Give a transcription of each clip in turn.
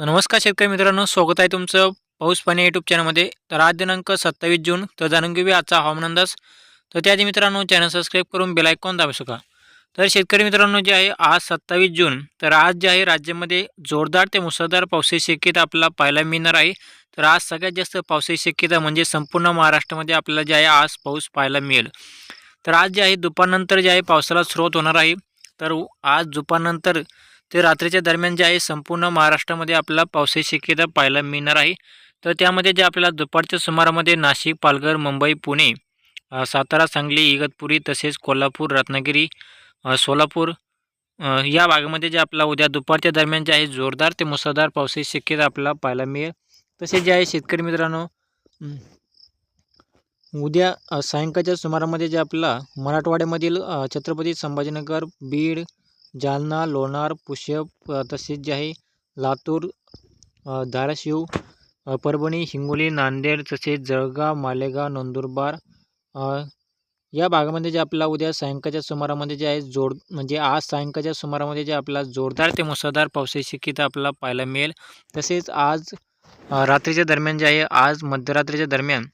नमस्कार शेतकरी मित्रांनो स्वागत आहे तुमचं पाऊस पाणी यूट्यूब चॅनलमध्ये तर आज दिनांक सत्तावीस जून तर जाणून घेऊया आजचा हवामान अंदाज. तर त्याआधी मित्रांनो चॅनल सबस्क्राईब करून बेल आयकॉन दाबू शका तर शेतकरी मित्रांनो जे आहे आज सत्तावीस जून तर आज जे आहे राज्यामध्ये जोरदार ते मुसळधार पावसाची शक्यता आपल्याला पाहायला मिळणार आहे. तर आज सगळ्यात जास्त पावसाची शक्यता म्हणजे संपूर्ण महाराष्ट्रामध्ये आपल्याला जे आहे आज पाऊस पाहायला मिळेल. तर आज जे आहे दुपारनंतर जे आहे पावसाला स्रोत होणार आहे. तर आज दुपारनंतर ते रात्रीच्या दरम्यान जे आहे संपूर्ण महाराष्ट्रामध्ये आपल्याला पावसाची शक्यता पाहायला मिळणार आहे. तर त्यामध्ये जे आपल्याला दुपारच्या सुमारामध्ये नाशिक पालघर मुंबई पुणे सातारा सांगली इगतपुरी तसेच कोल्हापूर रत्नागिरी सोलापूर या भागामध्ये जे आपला उद्या दुपारच्या दरम्यान जे आहे जोरदार ते मुसळधार पावसाची शक्यता आपल्याला पाहायला मिळेल. तसेच जे आहे शेतकरी मित्रांनो उद्या सायंकाळच्या सुमारामध्ये जे आपला मराठवाड्यामधील छत्रपती संभाजीनगर बीड जालना लोणार पुष्यप तसेच जे आहे लातूर धाराशिव परभणी हिंगोली नांदेड तसेच जळगाव मालेगाव नंदुरबार या भागामध्ये जे आपला उद्या सायंकाळच्या सुमारामध्ये जे आहे जोड म्हणजे आज सायंकाळच्या सुमारामध्ये जे आपला जोरदार ते मुसळधार पावसाची शक्यता आपल्याला पाहायला मिळेल. तसेच आज रात्रीच्या दरम्यान जे आहे आज मध्यरात्रीच्या दरम्यान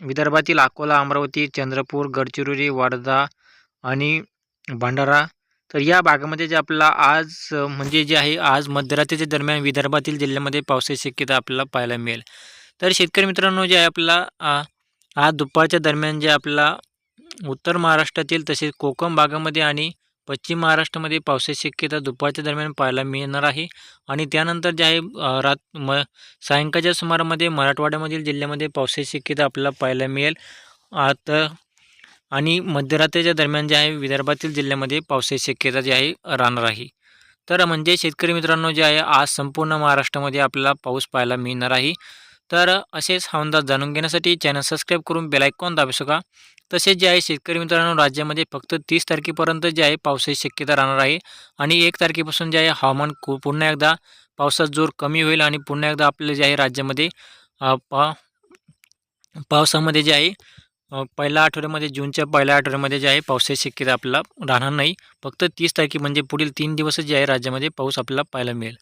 विदर्भातील अकोला अमरावती चंद्रपूर गडचिरोली वर्धा आणि भंडारा तर या भागामध्ये जे आपला आज म्हणजे जे आहे आज मध्यरात्रीच्या दरम्यान विदर्भातील जिल्ह्यामध्ये पावसाची शक्यता आपल्याला पाहायला मिळेल. तर शेतकरी मित्रांनो जे आहे आपला आज दुपारच्या दरम्यान जे आपला उत्तर महाराष्ट्रातील तसेच कोकण भागामध्ये आणि पश्चिम महाराष्ट्रामध्ये पावसाची शक्यता दुपारच्या दरम्यान पाहायला मिळणार आहे. आणि त्यानंतर जे आहे रात म सायंकाळच्या सुमारामध्ये मराठवाड्यामधील जिल्ह्यामध्ये पावसाची शक्यता आपल्याला पाहायला मिळेल. आता आणि मध्यरात्रीच्या दरम्यान जे आहे विदर्भातील जिल्ह्यामध्ये पावसाची शक्यता जी आहे राहणार आहे. तर म्हणजे शेतकरी मित्रांनो जे आहे आज संपूर्ण महाराष्ट्रामध्ये आपल्याला पाऊस पाहायला मिळणार आहे. तर असेच हा अंदाज जाणून घेण्यासाठी चॅनल सबस्क्राईब करून बेलायकॉन दाबू शका तसेच जे आहे शेतकरी मित्रांनो राज्यामध्ये फक्त तीस तारखेपर्यंत जे आहे पावसाची शक्यता राहणार आहे. आणि एक तारखेपासून जे आहे हवामान कु पुन्हा एकदा पावसाचा जोर कमी होईल आणि पुन्हा एकदा आपले जे आहे राज्यामध्ये पा पावसामध्ये जे आहे पहिल्या आठवड्यामध्ये जूनच्या पहिल्या आठवड्यामध्ये जे आहे पावसाची शक्यता आपल्याला राहणार नाही. फक्त तीस तारखे म्हणजे पुढील तीन दिवस जे आहे राज्यामध्ये पाऊस आपल्याला पाहायला मिळेल.